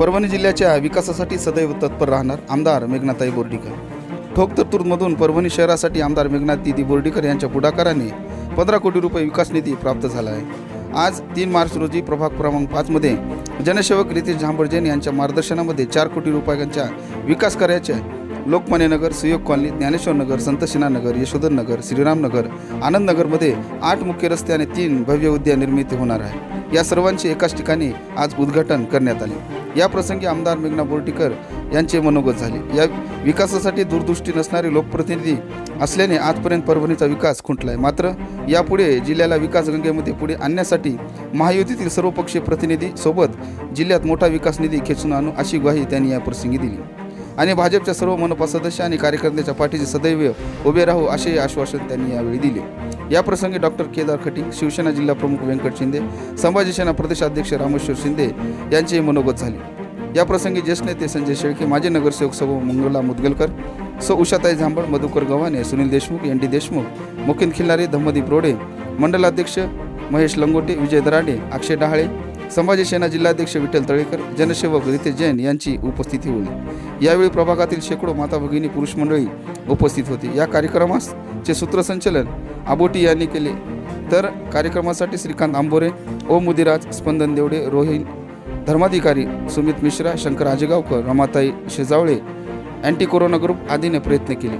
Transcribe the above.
परभणी जिल्ह्याच्या विकासासाठी सदैव तत्पर राहणार आमदार मेघनाताई बोर्डीकर. ठोक तरतूदमधून परभणी शहरासाठी आमदार मेघनाथ दिदी बोर्डीकर यांच्या पुढाकाराने पंधरा कोटी रुपये विकास निधी प्राप्त झाला आहे. आज तीन मार्च रोजी प्रभाग क्रमांक पाचमध्ये जनसेवक रितेश झांबड जैन यांच्या मार्गदर्शनामध्ये चार कोटी रुपयांच्या विकास कार्याच्या लोकमान्य नगर सुयोग कॉलनी ज्ञानेश्वर नगर संतशिना नगर यशोधर नगर श्रीराम नगर आनंद नगरमध्ये आठ मुख्य रस्ते आणि तीन भव्य उद्यान निर्मिती होणार आहे. या सर्वांचे एकाच ठिकाणी आज उद्घाटन करण्यात आले. या प्रसंगी आमदार मेघना बोर्टीकर यांचे मनोगत झाले. या विकासासाठी दूरदृष्टी नसणारे लोकप्रतिनिधी असल्याने आजपर्यंत परभणीचा विकास खुंटला आहे मात्र यापुढे जिल्ह्याला विकास गंगेमध्ये पुढे आणण्यासाठी महायुतीतील सर्वपक्षीय प्रतिनिधी सोबत जिल्ह्यात मोठा विकास निधी खेचून आणू अशी ग्वाही त्यांनी या प्रसंगी दिली. आणि भाजपच्या सर्व मनपा सदस्य आणि कार्यकर्त्यांच्या पाठीचे सदैव उभे राहू असे आश्वासन त्यांनी यावेळी दिले. याप्रसंगी डॉक्टर केदार खटी शिवसेना जिल्हा प्रमुख व्यंकट शिंदे संभाजी सेना प्रदेशाध्यक्ष रामेश्वर शिंदे यांचेही मनोगत झाले. याप्रसंगी ज्येष्ठ नेते संजय शेळके माजी नगरसेवक सभा मंगला मुदगलकर स उषाताई झांबड मधुकर गव्हाणे सुनील देशमुख एन डी देशमुख मुकिंद खिल्लारे धम्मदीप रोडे मंडलाध्यक्ष महेश लंगोटे विजय दराडे अक्षय डहाळे संभाजी सेना जिल्हाध्यक्ष विठ्ठल तळेकर जनसेवक रितेश जैन यांची उपस्थिती होती. यावेळी प्रभागातील शेकडो माता भगिनी पुरुष मंडळी उपस्थित होती. या कार्यक्रमाचे सूत्रसंचलन आबोटी यांनी केले. तर कार्यक्रमासाठी Shrikant Ambore Om Mudiraj Spandan Devde Rohin Dharmadhikari Sumit Mishra Shankar Ajegaonkar Ramatai Shejawale anti corona group आदीने प्रयत्न केले.